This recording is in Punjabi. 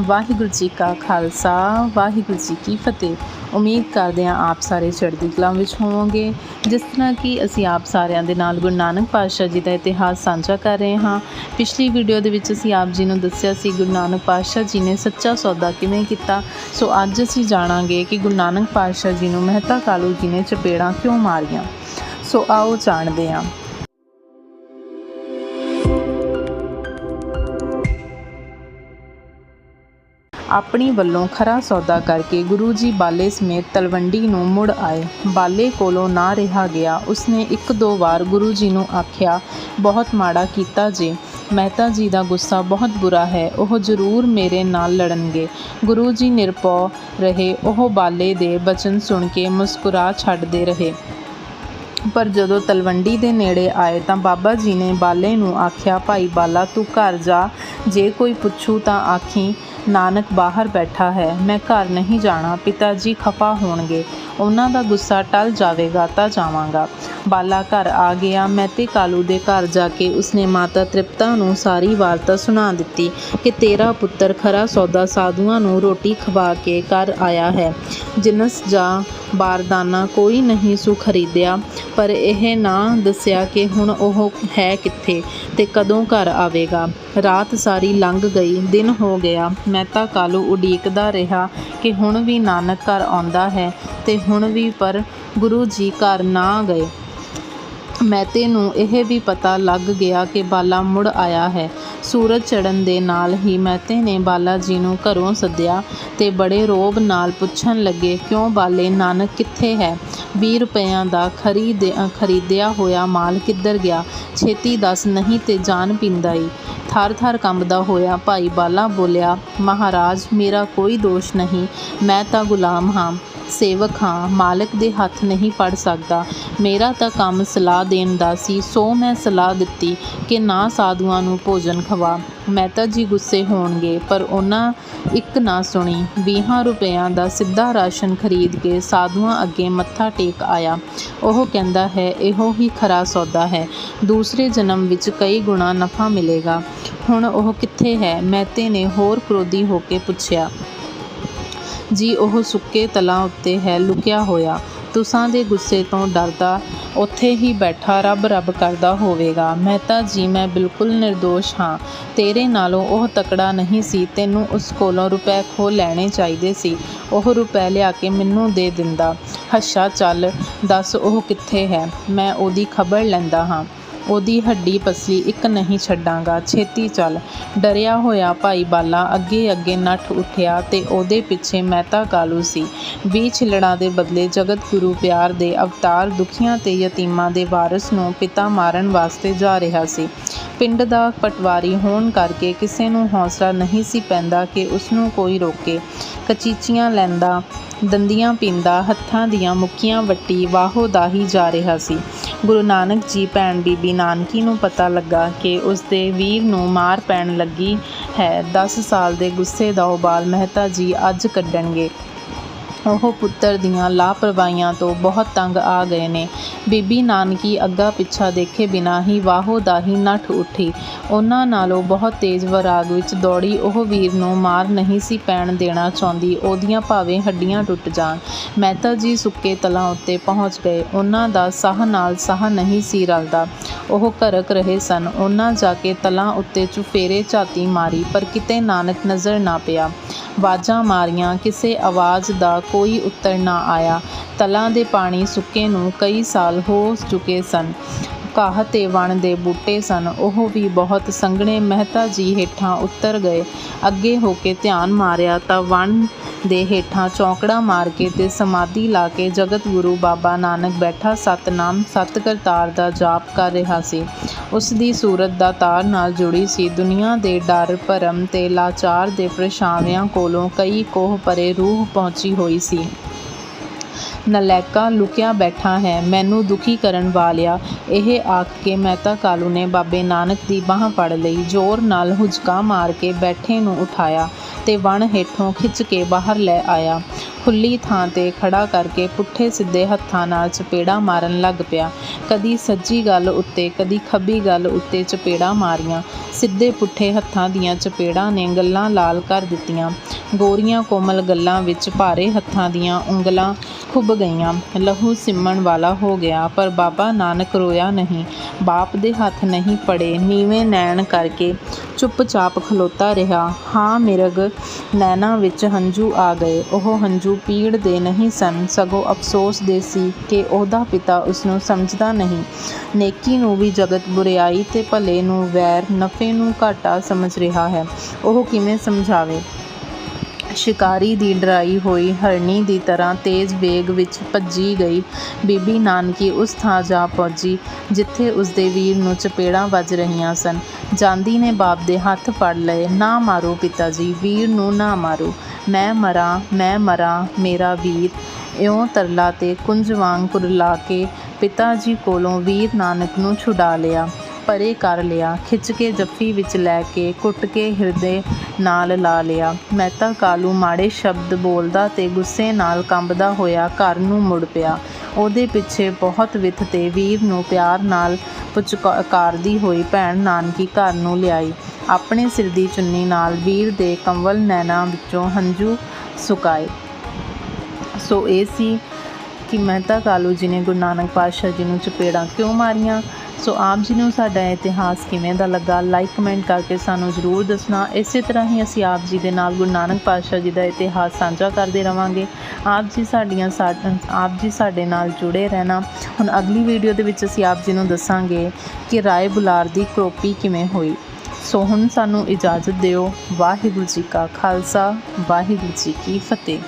ਵਾਹਿਗੁਰੂ ਜੀ ਕਾ ਖਾਲਸਾ, ਵਾਹਿਗੁਰੂ ਜੀ ਕੀ ਫਤਿਹ। ਉਮੀਦ ਕਰਦੇ ਹਾਂ ਆਪ ਸਾਰੇ ਚੜ੍ਹਦੀ ਕਲਾ ਵਿੱਚ ਹੋਵੋਗੇ। ਜਿਸ ਤਰ੍ਹਾਂ ਕਿ ਅਸੀਂ ਆਪ ਸਾਰਿਆਂ ਦੇ ਨਾਲ ਗੁਰੂ ਨਾਨਕ ਪਾਤਸ਼ਾਹ ਜੀ ਦਾ ਇਤਿਹਾਸ ਸਾਂਝਾ ਕਰ ਰਹੇ ਹਾਂ। ਪਿਛਲੀ ਵੀਡੀਓ ਦੇ ਵਿੱਚ ਅਸੀਂ ਆਪ ਜੀ ਨੂੰ ਦੱਸਿਆ ਸੀ ਗੁਰੂ ਨਾਨਕ ਪਾਤਸ਼ਾਹ ਜੀ ਨੇ ਸੱਚਾ ਸੌਦਾ ਕਿਵੇਂ ਕੀਤਾ। ਸੋ ਅੱਜ ਅਸੀਂ ਜਾਣਾਂਗੇ ਕਿ ਗੁਰੂ ਨਾਨਕ ਪਾਤਸ਼ਾਹ ਜੀ ਨੂੰ ਮਹਿਤਾ ਕਾਲੂ ਜੀ ਨੇ ਚਪੇੜਾਂ ਕਿਉਂ ਮਾਰੀਆਂ। ਸੋ ਆਓ ਜਾਣਦੇ ਹਾਂ। ਆਪਣੀ ਵੱਲੋਂ ਖਰਾ ਸੌਦਾ ਕਰਕੇ ਗੁਰੂ ਜੀ ਬਾਲੇ ਸਮੇਤ ਤਲਵੰਡੀ ਨੂੰ ਮੁੜ ਆਏ। ਬਾਲੇ ਕੋਲੋਂ ਨਾ ਰਿਹਾ ਗਿਆ। ਉਸਨੇ ਇੱਕ ਦੋ ਵਾਰ ਗੁਰੂ ਜੀ ਨੂੰ ਆਖਿਆ, ਬਹੁਤ ਮਾੜਾ ਕੀਤਾ ਜੇ। ਮਹਿਤਾ ਜੀ ਦਾ ਗੁੱਸਾ ਬਹੁਤ ਬੁਰਾ ਹੈ। ਉਹ ਜ਼ਰੂਰ ਮੇਰੇ ਨਾਲ ਲੜਨਗੇ ਗੁਰੂ ਜੀ ਨਿਰਪਉ ਰਹੇ। ਉਹ ਬਾਲੇ ਦੇ ਬਚਨ ਸੁਣ ਕੇ ਮੁਸਕਰਾ ਛੱਡਦੇ ਰਹੇ। ਪਰ ਜਦੋਂ ਤਲਵੰਡੀ ਦੇ ਨੇੜੇ ਆਏ ਤਾਂ ਬਾਬਾ ਜੀ ਨੇ ਬਾਲੇ ਨੂੰ ਆਖਿਆ, ਭਾਈ ਬਾਲਾ, ਤੂੰ ਘਰ ਜਾ। ਜੇ ਕੋਈ ਪੁੱਛੂ ਤਾਂ ਆਖੀ। ਨਾਨਕ ਬਾਹਰ ਬੈਠਾ ਹੈ ਮੈਂ ਘਰ ਨਹੀਂ ਜਾਣਾ ਪਿਤਾ ਜੀ ਖਫਾ ਹੋਣਗੇ। ਉਹਨਾਂ ਦਾ ਗੁੱਸਾ ਟਲ ਜਾਵੇਗਾ ਤਾਂ ਜਾਵਾਂਗਾ। ਬਾਲਾ ਘਰ ਆ ਗਿਆ। ਮੈਂ ਤੇ ਕਾਲੂ ਦੇ ਘਰ ਜਾ ਕੇ ਉਸਨੇ ਮਾਤਾ ਤ੍ਰਿਪਤਾ ਨੂੰ ਸਾਰੀ ਵਾਰਤਾ ਸੁਣਾ ਦਿੱਤੀ ਕਿ ਤੇਰਾ ਪੁੱਤਰ ਖਰਾ ਸੌਦਾ ਸਾਧੂਆਂ ਨੂੰ ਰੋਟੀ ਖਵਾ ਕੇ ਘਰ ਆਇਆ ਹੈ। ਜਿਨਸ ਜਾਂ ਬਾਰਦਾਨਾ ਕੋਈ ਨਹੀਂ ਸੁ ਖਰੀਦਿਆ, ਪਰ ਇਹ ਨਾ ਦੱਸਿਆ ਕਿ ਹੁਣ ਉਹ ਹੈ ਕਿੱਥੇ ਤੇ ਕਦੋਂ ਘਰ ਆਵੇਗਾ। ਰਾਤ ਸਾਰੀ ਲੰਘ ਗਈ, ਦਿਨ ਹੋ ਗਿਆ। ਮੈਂ ਤਾਂ ਕਾਲੂ ਉਡੀਕਦਾ ਰਿਹਾ ਕਿ ਹੁਣ ਵੀ ਨਾਨਕ ਘਰ ਆਉਂਦਾ ਹੈ। ਤੇ ਹੁਣ ਵੀ ਪਰ ਗੁਰੂ ਜੀ ਘਰ ਨਾ ਗਏ। ਮਹਿਤੇ ਨੂੰ ਇਹ ਵੀ ਪਤਾ ਲੱਗ ਗਿਆ ਕਿ ਬਾਲਾ ਮੁੜ ਆਇਆ ਹੈ। ਸੂਰਜ ਚੜ੍ਹਨ ਦੇ ਨਾਲ ਹੀ ਮਹਿਤੇ ਨੇ ਬਾਲਾ ਜੀ ਨੂੰ ਘਰੋਂ ਸੱਦਿਆ ਤੇ ਬੜੇ ਰੋਬ ਨਾਲ ਪੁੱਛਣ ਲੱਗੇ, ਕਿਉਂ ਬਾਲੇ ਨਾਨਕ ਕਿੱਥੇ ਹੈ? 20 ਰੁਪਇਆਂ ਦਾ ਖਰੀਦ, ਖਰੀਦਿਆ ਹੋਇਆ ਮਾਲ ਕਿੱਧਰ ਗਿਆ? ਛੇਤੀ ਦੱਸ, ਨਹੀਂ ਤੇ ਜਾਨ ਪਿੰਦਾ ਈ। ਥਰ ਥਰ ਕੰਬਦਾ ਹੋਇਆ ਭਾਈ ਬਾਲਾ ਬੋਲਿਆ, ਮਹਾਰਾਜ, ਮੇਰਾ ਕੋਈ ਦੋਸ਼ ਨਹੀਂ, ਮੈਂ ਤਾਂ ਗੁਲਾਮ ਹਾਂ। ਸੇਵਕ ਹਾਂ, ਮਾਲਕ ਦੇ ਹੱਥ ਨਹੀਂ ਫੜ ਸਕਦਾ। ਮੇਰਾ ਤਾਂ ਕੰਮ ਸਲਾਹ ਦੇਣ ਦਾ ਸੀ, ਸੋ ਮੈਂ ਸਲਾਹ ਦਿੱਤੀ ਕਿ ਨਾ ਸਾਧੂਆਂ ਨੂੰ ਭੋਜਨ ਖਵਾ। ਮਹਿਤਾ ਜੀ ਗੁੱਸੇ ਹੋਣਗੇ, ਪਰ ਉਹਨਾਂ ਇੱਕ ਨਾ ਸੁਣੀ। 20 ਰੁਪਇਆਂ ਦਾ ਸਿੱਧਾ ਰਾਸ਼ਨ ਖਰੀਦ ਕੇ ਸਾਧੂਆਂ ਅੱਗੇ ਮੱਥਾ ਟੇਕ ਆਇਆ। ਉਹ ਕਹਿੰਦਾ ਹੈ, ਇਹੋ ਹੀ ਖਰਾ ਸੌਦਾ ਹੈ। ਦੂਸਰੇ ਜਨਮ ਵਿੱਚ ਕਈ ਗੁਣਾ ਨਫਾ ਮਿਲੇਗਾ। ਹੁਣ ਉਹ ਕਿੱਥੇ ਹੈ? ਮਹਿਤੇ ਨੇ ਹੋਰ ਕ੍ਰੋਧੀ ਹੋ ਕੇ ਪੁੱਛਿਆ। ਜੀ, ਉਹ ਸੁੱਕੇ ਤਲਾਂ ਉੱਤੇ ਹੈ, ਲੁਕਿਆ ਹੋਇਆ। ਤੁਸਾਂ ਦੇ ਗੁੱਸੇ ਤੋਂ ਡਰਦਾ ਉੱਥੇ ਹੀ ਬੈਠਾ ਰੱਬ ਰੱਬ ਕਰਦਾ ਹੋਵੇਗਾ। ਮਹਿਤਾ ਜੀ, ਮੈਂ ਬਿਲਕੁਲ ਨਿਰਦੋਸ਼ ਹਾਂ। ਤੇਰੇ ਨਾਲੋਂ ਉਹ ਤਕੜਾ ਨਹੀਂ ਸੀ। ਤੈਨੂੰ ਉਸ ਕੋਲੋਂ ਰੁਪਏ ਖੋ ਲੈਣੇ ਚਾਹੀਦੇ ਸੀ। ਉਹ ਰੁਪਏ ਲਿਆ ਕੇ ਮੈਨੂੰ ਦੇ ਦਿੰਦਾ। ਹੱਸ਼ਾ, ਚੱਲ, ਦੱਸ ਉਹ ਕਿੱਥੇ ਹੈ? ਮੈਂ ਉਹਦੀ ਖਬਰ ਲੈਂਦਾ ਹਾਂ। ਉਹਦੀ ਹੱਡੀ ਪਸਲੀ ਇੱਕ ਨਹੀਂ ਛੱਡਾਂਗਾ। ਛੇਤੀ ਚੱਲ। ਡਰਿਆ ਹੋਇਆ ਭਾਈ ਬਾਲਾ ਅੱਗੇ ਅੱਗੇ ਨੱਠ ਉੱਠਿਆ ਤੇ ਉਹਦੇ ਪਿੱਛੇ ਮਹਿਤਾ ਕਾਲੂ ਸੀ। ਵੀਹ ਛਿਲੜਾਂ ਦੇ ਬਦਲੇ ਜਗਤ ਗੁਰੂ ਪਿਆਰ ਦੇ ਅਵਤਾਰ ਦੁਖੀਆਂ ਤੇ ਯਤੀਮਾਂ ਦੇ ਵਾਰਿਸ ਨੂੰ ਪਿਤਾ ਮਾਰਨ ਵਾਸਤੇ ਜਾ ਰਿਹਾ ਸੀ। ਪਿੰਡ ਦਾ ਪਟਵਾਰੀ ਹੋਣ ਕਰਕੇ ਕਿਸੇ ਨੂੰ ਹੌਸਲਾ ਨਹੀਂ ਸੀ ਪੈਂਦਾ ਕਿ ਉਸ ਨੂੰ ਕੋਈ ਰੋਕੇ। ਕਚੀਚੀਆਂ ਲੈਂਦਾ, ਦੰਦੀਆਂ ਪੀਂਦਾ, ਹੱਥਾਂ ਦੀਆਂ ਮੁੱਕੀਆਂ ਵੱਟੀ ਵਾਹੋ ਦਾ ਹੀ ਜਾ ਰਿਹਾ ਸੀ। ਗੁਰੂ ਨਾਨਕ ਜੀ ਭੈਣ ਬੀਬੀ ਨਾਨਕੀ ਨੂੰ ਪਤਾ ਲੱਗਾ ਕਿ ਉਸ ਦੇ ਵੀਰ ਨੂੰ ਮਾਰ ਪੈਣ ਲੱਗੀ ਹੈ। 10 ਸਾਲ ਦੇ ਗੁੱਸੇ ਦਾ ਉਬਾਲ ਮਹਿਤਾ ਜੀ ਅੱਜ ਕੱਢਣਗੇ। ਉਹ ਪੁੱਤਰ ਦੀਆਂ ਲਾਪਰਵਾਹੀਆਂ ਤੋਂ ਬਹੁਤ ਤੰਗ ਆ ਗਏ ਨੇ। ਬੀਬੀ ਨਾਨਕੀ ਅੱਗਾ ਪਿੱਛਾ ਦੇਖੇ ਬਿਨਾਂ ਹੀ ਵਾਹੋ ਦਾਹੀ ਨੱਠ ਉੱਠੀ। ਉਹਨਾਂ ਨਾਲੋਂ ਬਹੁਤ ਤੇਜ਼ ਵਰਾਗ ਵਿੱਚ ਦੌੜੀ, ਉਹ ਵੀਰ ਨੂੰ ਮਾਰ ਨਹੀਂ ਸੀ ਪੈਣ ਦੇਣਾ ਚਾਹੁੰਦੀ, ਉਹਦੀਆਂ ਭਾਵੇਂ ਹੱਡੀਆਂ ਟੁੱਟ ਜਾਣ। ਮਹਿਤਾ ਜੀ ਸੁੱਕੇ ਤਲਾਂ ਉੱਤੇ ਪਹੁੰਚ ਗਏ। ਉਹਨਾਂ ਦਾ ਸਾਹ ਨਾਲ ਸਾਹ ਨਹੀਂ ਸੀ ਰਲਦਾ। ਉਹ ਘਰਕ ਰਹੇ ਸਨ। ਉਹਨਾਂ ਜਾ ਕੇ ਤਲਾਂ ਉੱਤੇ ਚੁਫੇਰੇ ਝਾਤੀ ਮਾਰੀ, ਪਰ ਕਿਤੇ ਨਾਨਕ ਨਜ਼ਰ ਨਾ ਪਿਆ। ਵਾਜਾਂ ਮਾਰੀਆਂ, ਕਿਸੇ ਆਵਾਜ਼ ਦਾ ਕੋਈ ਉੱਤਰ ਨਾ ਆਇਆ। ਤਲਾਂ ਦੇ ਪਾਣੀ ਸੁੱਕੇ ਨੂੰ ਕਈ ਸਾਲ ਹੋ ਚੁੱਕੇ ਸਨ। ਘਾਹ ਤੇ ਵਣ ਦੇ ਬੂਟੇ ਸਨ। ਉਹ ਵੀ ਬਹੁਤ ਸੰਘਣੇ ਮਹਿਤਾ ਜੀ ਹੇਠਾਂ ਉਤਰ ਗਏ। ਅੱਗੇ ਹੋ ਕੇ ਧਿਆਨ ਮਾਰਿਆ ਤਾਂ ਵਣ ਦੇ ਹੇਠਾਂ ਚੌਂਕੜਾ ਮਾਰ ਕੇ ਤੇ ਸਮਾਧੀ ਲਾ ਕੇ ਜਗਤ ਗੁਰੂ ਬਾਬਾ ਨਾਨਕ ਬੈਠਾ ਸਤਨਾਮ ਸਤ ਕਰਤਾਰ ਦਾ ਜਾਪ ਕਰ ਰਿਹਾ ਸੀ। ਉਸ ਦੀ ਸੂਰਤ ਦਾ ਤਾਰ ਨਾਲ ਜੁੜੀ ਸੀ। ਦੁਨੀਆ ਦੇ ਡਰ, ਭਰਮ ਤੇ ਲਾਚਾਰ ਦੇ ਪਰਛਾਵਿਆਂ ਕੋਲੋਂ ਕਈ ਕੋਹ ਪਰੇ ਰੂਹ ਪਹੁੰਚੀ ਹੋਈ ਸੀ। ਨਲੈਕਾ ਲੁਕਿਆ ਬੈਠਾ ਹੈ, ਮੈਨੂੰ ਦੁਖੀ ਕਰਨ ਵਾਲਿਆ। ਇਹ ਆਖ ਕੇ ਮਹਿਤਾ ਕਾਲੂ ਨੇ ਬਾਬੇ ਨਾਨਕ ਦੀ ਬਾਹ ਫੜ ਲਈ, ਜ਼ੋਰ ਨਾਲ ਹੁਜਕਾ ਮਾਰ ਕੇ ਬੈਠੇ ਨੂੰ ਉਠਾਇਆ ਤੇ ਵਣ ਹੇਠੋਂ ਖਿੱਚ ਕੇ ਬਾਹਰ ਲੈ ਆਇਆ। ਖੁੱਲੀ ਥਾਂ 'ਤੇ ਖੜ੍ਹਾ ਕਰਕੇ ਪੁੱਠੇ ਸਿੱਧੇ ਹੱਥਾਂ ਨਾਲ ਚਪੇੜਾਂ ਮਾਰਨ ਲੱਗ ਪਿਆ। ਕਦੀ ਸੱਜੀ ਗੱਲ ਉੱਤੇ, ਕਦੀ ਖੱਬੀ ਗੱਲ ਉੱਤੇ ਚਪੇੜਾਂ ਮਾਰੀਆਂ। ਸਿੱਧੇ ਪੁੱਠੇ ਹੱਥਾਂ ਦੀਆਂ ਚਪੇੜਾਂ ਨੇ ਗੱਲਾਂ ਲਾਲ ਕਰ ਦਿੱਤੀਆਂ। ਗੋਰੀਆਂ ਕੋਮਲ ਗੱਲਾਂ ਵਿੱਚ ਭਾਰੇ ਹੱਥਾਂ ਦੀਆਂ ਉਂਗਲਾਂ ਖੁੱਭ ਗਈਆਂ। ਲਹੂ ਸਿਮਣ ਵਾਲਾ ਹੋ ਗਿਆ, ਪਰ ਬਾਬਾ ਨਾਨਕ ਰੋਇਆ ਨਹੀਂ। ਬਾਪ ਦੇ ਹੱਥ ਨਹੀਂ ਫੜੇ, ਨੀਵੇਂ ਨੈਣ ਕਰਕੇ ਚੁੱਪਚਾਪ ਖਲੋਤਾ ਰਿਹਾ। ਹਾਂ, ਮਿਰਗ ਨੈਣਾਂ ਵਿੱਚ ਹੰਝੂ ਆ ਗਏ। ਉਹ ਹੰਝੂ ਪੀੜ ਦੇ ਨਹੀਂ ਸਨ। ਸਗੋਂ ਅਫਸੋਸ ਦੇ ਸੀ ਕਿ ਉਹਦਾ ਪਿਤਾ ਉਸਨੂੰ ਸਮਝਦਾ ਨਹੀਂ। ਨੇਕੀ ਨੂੰ ਵੀ ਜਗਤ ਬੁਰਿਆਈ ਤੇ ਭਲੇ ਨੂੰ ਵੈਰ, ਨਫੇ ਨੂੰ ਘਾਟਾ ਸਮਝ ਰਿਹਾ ਹੈ। ਉਹ ਕਿਵੇਂ ਸਮਝਾਵੇ? ਸ਼ਿਕਾਰੀ ਦੀ ਡਰਾਈ ਹੋਈ ਹਰਣੀ ਦੀ ਤਰ੍ਹਾਂ ਤੇਜ਼ ਵੇਗ ਵਿੱਚ ਭੱਜੀ ਗਈ। ਬੀਬੀ ਨਾਨਕੀ ਉਸ ਥਾਂ ਜਾ ਪਹੁੰਚੀ, ਜਿੱਥੇ ਉਸਦੇ ਵੀਰ ਨੂੰ ਚਪੇੜਾਂ ਵੱਜ ਰਹੀਆਂ ਸਨ। ਜਾਂਦੀ ਨੇ ਬਾਪ ਦੇ ਹੱਥ ਫੜ ਲਏ, ਨਾ ਮਾਰੋ ਪਿਤਾ ਜੀ ਵੀਰ ਨੂੰ ਨਾ ਮਾਰੋ। ਮੈਂ ਮਰਾਂ ਮੈਂ ਮਰਾਂ, ਮੇਰਾ ਵੀਰ। ਇਉਂ ਤਰਲਾ ਤੇ ਕੁੰਜ ਵਾਂਗ ਕੁਰਲਾ ਕੇ ਪਿਤਾ ਜੀ ਕੋਲੋਂ ਵੀਰ ਨਾਨਕ ਨੂੰ ਛੁਡਾ ਲਿਆ। ਪਰੇ ਕਰ ਲਿਆ, ਖਿੱਚ ਕੇ ਜੱਫੀ ਵਿੱਚ ਲੈ ਕੇ ਕੁੱਟ ਕੇ ਹਿਰਦੇ ਨਾਲ ਲਾ ਲਿਆ। ਮਹਿਤਾ ਕਾਲੂ ਮਾੜੇ ਸ਼ਬਦ ਬੋਲਦਾ ਤੇ ਗੁੱਸੇ ਨਾਲ ਕੰਬਦਾ ਹੋਇਆ ਘਰ ਨੂੰ ਮੁੜ ਪਿਆ। ਉਹਦੇ ਪਿੱਛੇ ਬਹੁਤ ਵਿੱਥ ਤੇ ਵੀਰ ਨੂੰ ਪਿਆਰ ਨਾਲ ਪੁਚਕਾਰਦੀ ਹੋਈ ਭੈਣ ਨਾਨਕੀ ਘਰ ਨੂੰ ਲਿਆਈ। ਆਪਣੇ ਸਿਰ ਦੀ ਚੁੰਨੀ ਨਾਲ ਵੀਰ ਦੇ ਕੰਵਲ ਨੈਣਾਂ ਵਿੱਚੋਂ ਹੰਝੂ ਸੁਕਾਏ। ਸੋ ਇਹ ਸੀ ਕਿ ਮਹਿਤਾ ਕਾਲੂ ਜੀ ਨੇ ਗੁਰੂ ਨਾਨਕ ਪਾਤਸ਼ਾਹ ਜੀ ਨੂੰ ਚਪੇੜਾਂ ਕਿਉਂ ਮਾਰੀਆਂ? ਸੋ ਆਪ ਜੀ ਨੂੰ ਸਾਡਾ ਇਤਿਹਾਸ ਕਿਵੇਂ ਦਾ ਲੱਗਾ? ਲਾਈਕ ਕਮੈਂਟ ਕਰਕੇ ਸਾਨੂੰ ਜ਼ਰੂਰ ਦੱਸਣਾ। ਇਸੇ ਤਰ੍ਹਾਂ ਹੀ ਅਸੀਂ ਆਪ ਜੀ ਦੇ ਨਾਲ ਗੁਰੂ ਨਾਨਕ ਪਾਤਸ਼ਾਹ ਜੀ ਦਾ ਇਤਿਹਾਸ ਸਾਂਝਾ ਕਰਦੇ ਰਵਾਂਗੇ। ਆਪ ਜੀ ਸਾਡੀਆਂ ਸਾ- ਆਪ ਜੀ ਸਾਡੇ ਨਾਲ ਜੁੜੇ ਰਹਿਣਾ। ਹੁਣ ਅਗਲੀ ਵੀਡੀਓ ਦੇ ਵਿੱਚ ਅਸੀਂ ਆਪ ਜੀ ਨੂੰ ਦੱਸਾਂਗੇ ਕਿ ਰਾਏ ਬੁਲਾਰ ਦੀ ਕਰੋਪੀ ਕਿਵੇਂ ਹੋਈ। ਸੋ ਹੁਣ ਸਾਨੂੰ ਇਜਾਜ਼ਤ ਦਿਓ। ਵਾਹਿਗੁਰੂ ਜੀ ਕਾ ਖਾਲਸਾ, ਵਾਹਿਗੁਰੂ ਜੀ ਕੀ ਫਤਿਹ।